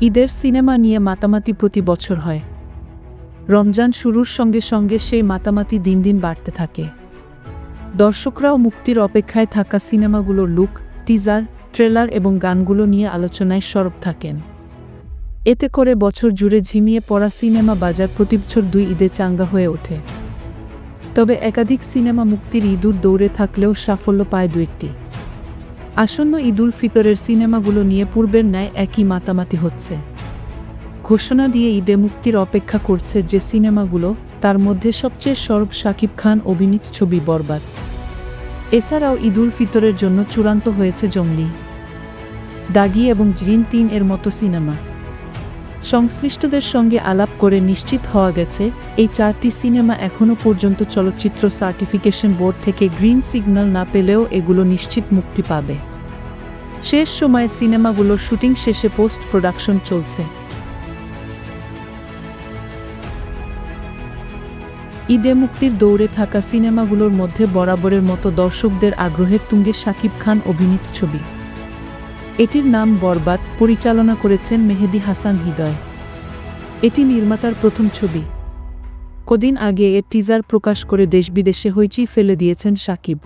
ঈদের সিনেমা নিয়ে মাতামাতি প্রতি বছর হয়। রমজান শুরুর সঙ্গে সঙ্গে সেই মাতামাতি দিন দিন বাড়তে থাকে। দর্শকরাও মুক্তির অপেক্ষায় থাকা সিনেমাগুলোর লুক, টিজার, ট্রেলার এবং গানগুলো নিয়ে আলোচনায় সরব থাকেন। এতে করে বছর জুড়ে ঝিমিয়ে পড়া সিনেমা বাজার প্রতি বছর দুই ঈদে চাঙ্গা হয়ে ওঠে। তবে একাধিক সিনেমা মুক্তির ইঁদুর দৌড়ে থাকলেও সাফল্য পায় দু একটি আসন্ন ঈদুল ফিতরের সিনেমাগুলো নিয়ে পূর্বের ন্যায় একই মাতামাতি হচ্ছে। ঘোষণা দিয়ে ঈদে মুক্তির অপেক্ষা করছে যে সিনেমাগুলো, তার মধ্যে সবচেয়ে সরব শাকিব খান অভিনীত ছবি বরবাদ। এছাড়াও ঈদুল ফিতরের জন্য চূড়ান্ত হয়েছে জঙ্গলি, দাগি এবং জিন তিন এর মতো সিনেমা। সংশ্লিষ্টদের সঙ্গে আলাপ করে নিশ্চিত হওয়া গেছে, এই চারটি সিনেমা এখনও পর্যন্ত চলচ্চিত্র সার্টিফিকেশন বোর্ড থেকে গ্রিন সিগন্যাল না পেলেও এগুলো নিশ্চিত মুক্তি পাবে। শেষ সময়ে সিনেমাগুলোর শুটিং শেষে পোস্ট প্রোডাকশন চলছে। ঈদে মুক্তির দৌড়ে থাকা সিনেমাগুলোর মধ্যে বরাবরের মতো দর্শকদের আগ্রহের তুঙ্গে শাকিব খান অভিনীত ছবি। এটির নাম বরবাদ পরিচালনা করেছেন মেহেদি হাসান হৃদয়। এটি নির্মাতার প্রথম ছবি। কদিন আগে এর টিজার প্রকাশ করে দেশ বিদেশে হইচি ফেলে দিয়েছেন সাকিব।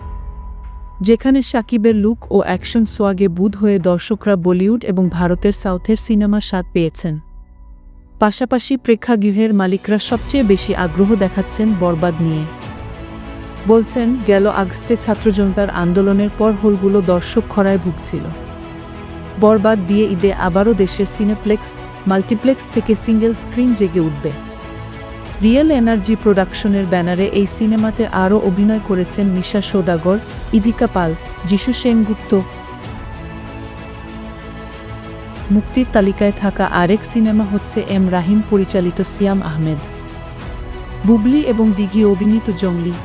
যেখানে সাকিবের লুক ও অ্যাকশন সোয়াগে বুধ হয়ে দর্শকরা বলিউড এবং ভারতের সাউথের সিনেমা স্বাদ পেয়েছেন। পাশাপাশি প্রেক্ষাগৃহের মালিকরা সবচেয়ে বেশি আগ্রহ দেখাচ্ছেন বরবাদ নিয়ে। বলছেন, গেল আগস্টে ছাত্রজনতার আন্দোলনের পর হলগুলো দর্শক খরায় ভুগছিল। বরবাদ দিয়ে ঈদে আবারও দেশের সিনেপ্লেক্স, মাল্টিপ্লেক্স থেকে সিঙ্গেল স্ক্রিন জেগে উঠবে। রিয়েল এনার্জি প্রোডাকশনের ব্যানারে এই সিনেমাতে আরও অভিনয় করেছেন মিশা সৌদাগর, ইদিকা পাল, যিশু সেনগুপ্ত। মুক্তির তালিকায় থাকা আরেক সিনেমা হচ্ছে এম রাহিম, পরিচালিত সিয়াম আহমেদ। বুবলি এবং দিঘি অভিনীত জঙ্গলি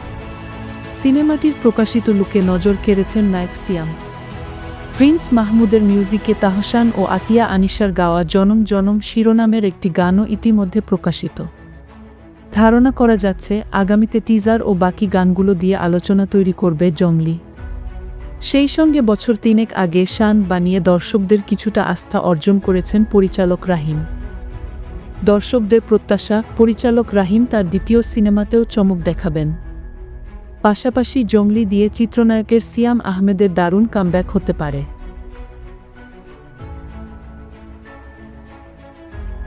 সিনেমাটির প্রকাশিত লুকে নজর কেড়েছেন নায়ক সিয়াম। প্রিন্স মাহমুদের মিউজিকে তাহসান ও আতিয়া আনিশার গাওয়া জনম জনম শিরোনামের একটি গানও ইতিমধ্যে প্রকাশিত। ধারণা করা যাচ্ছে, আগামীতে টিজার ও বাকি গানগুলো দিয়ে আলোচনা তৈরি করবে জংলি। সেই সঙ্গে বছর তিনেক আগে শান বানিয়ে দর্শকদের কিছুটা আস্থা অর্জন করেছেন পরিচালক রাহিম। দর্শকদের প্রত্যাশা, পরিচালক রাহিম তার দ্বিতীয় সিনেমাতেও চমক দেখাবেন। পাশাপাশি জঙ্গলি দিয়ে চিত্রনায়কের সিয়াম আহমেদের দারুণ কামব্যাক হতে পারে।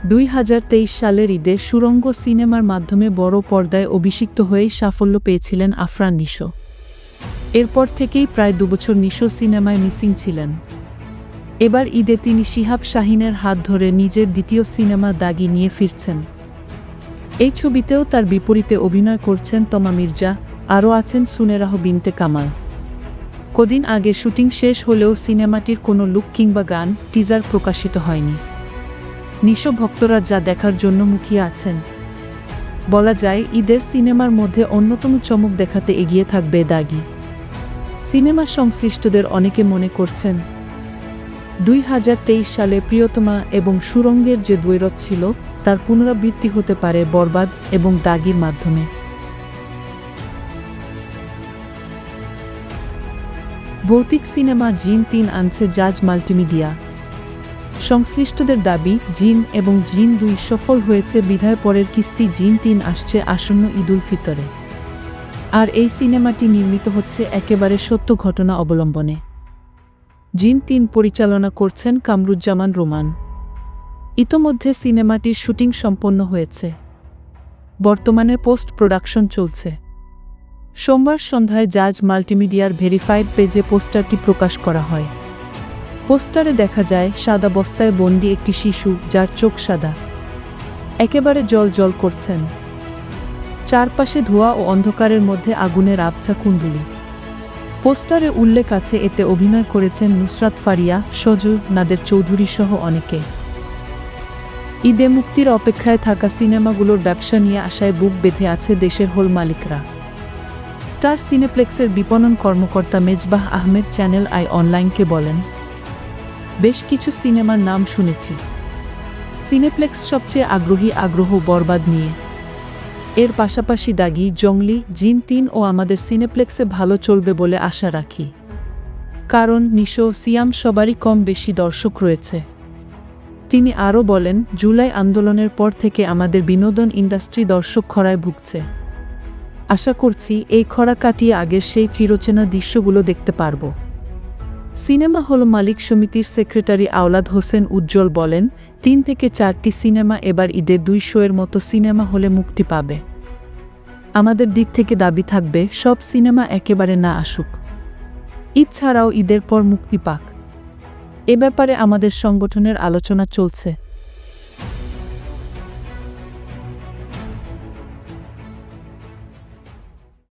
দুই হাজার তেইশ সালের ঈদে সুরঙ্গ সিনেমার মাধ্যমে বড় পর্দায় অভিষিক্ত হয়েই সাফল্য পেয়েছিলেন আফরান নিশো। এরপর থেকেই প্রায় দুবছর নিশো সিনেমায় মিসিং ছিলেন। এবার ঈদে তিনি শিহাব শাহিনের হাত ধরে নিজের দ্বিতীয় সিনেমা দাগি নিয়ে ফিরছেন। এই ছবিতেও তার বিপরীতে অভিনয় করছেন তমা মির্জা। আরও আছেন সুনেরাহ বিনতে কামাল। কদিন আগে শুটিং শেষ হলেও সিনেমাটির কোনো লুক কিংবা গান টিজার প্রকাশিত হয়নি। নিশো ভক্তরা যা দেখার জন্য মুখিয়ে আছেন। বলা যায়, ঈদের সিনেমার মধ্যে অন্যতম চমক দেখাতে এগিয়ে থাকবে দাগি। সিনেমা সংশ্লিষ্টদের অনেকে মনে করছেন, দুই হাজার তেইশ সালে প্রিয়তমা এবং সুরঙ্গের যে দ্বৈরথ ছিল, তার পুনরাবৃত্তি হতে পারে বরবাদ এবং দাগির মাধ্যমে। ভৌতিক সিনেমা জিন তিন আনছে জাজ মাল্টিমিডিয়া। সংশ্লিষ্টদের দাবি, জিন এবং জিন দুই সফল হয়েছে বিধায় পরের কিস্তি জিন তিন আসছে আসন্ন ঈদুল ফিতরে। আর এই সিনেমাটি নির্মিত হচ্ছে একেবারে সত্য ঘটনা অবলম্বনে। জিন তিন পরিচালনা করছেন কামরুজ্জামান রোমান। ইতোমধ্যে সিনেমাটির শুটিং সম্পন্ন হয়েছে। বর্তমানে পোস্ট প্রোডাকশন চলছে। সোমবার সন্ধ্যায় জাজ মাল্টিমিডিয়ার ভেরিফাইড পেজে পোস্টারটি প্রকাশ করা হয়। পোস্টারে দেখা যায়, সাদা বস্তায় বন্দি একটি শিশু, যার চোখ সাদা। একেবারে জল জল করছেন। চারপাশে ধোঁয়া ও অন্ধকারের মধ্যে আগুনের আবছা কুণ্ডুলি। পোস্টারে উল্লেখ আছে, এতে অভিনয় করেছেন নুসরাত ফারিয়া, সজল, নাদের চৌধুরী সহ অনেকে। ঈদে মুক্তির অপেক্ষায় থাকা সিনেমাগুলোর ব্যবসা নিয়ে আশায় বুক বেঁধে আছে দেশের হোল মালিকরা। স্টার সিনেপ্লেক্সের বিপণন কর্মকর্তা মেজবাহ আহমেদ চ্যানেল আই অনলাইনকে বলেন, বেশ কিছু সিনেমার নাম শুনেছি। সিনেপ্লেক্স সবচেয়ে আগ্রহী আগ্রহ বরবাদ নিয়ে। এর পাশাপাশি দাগি জংলি জিন তিন ও আমাদের সিনেপ্লেক্সে ভালো চলবে বলে আশা রাখি। কারণ নিশো সিয়াম সবারই কম বেশি দর্শক রয়েছে। তিনি আরও বলেন, জুলাই আন্দোলনের পর থেকে আমাদের বিনোদন ইন্ডাস্ট্রি দর্শক খরায় ভুগছে। আশা করছি এই খরা কাটিয়ে আগের সেই চিরচেনা দৃশ্যগুলো দেখতে পারব। সিনেমা হল মালিক সমিতির সেক্রেটারি আওলাদ হোসেন উজ্জ্বল বলেন, তিন থেকে চারটি সিনেমা এবার ঈদে দুই শোয়ের মতো সিনেমা হলে মুক্তি পাবে। আমাদের দিক থেকে দাবি থাকবে, সব সিনেমা একেবারে না আসুক। ঈদ ছাড়াও ঈদের পর মুক্তি পাক। এ ব্যাপারে আমাদের সংগঠনের আলোচনা চলছে।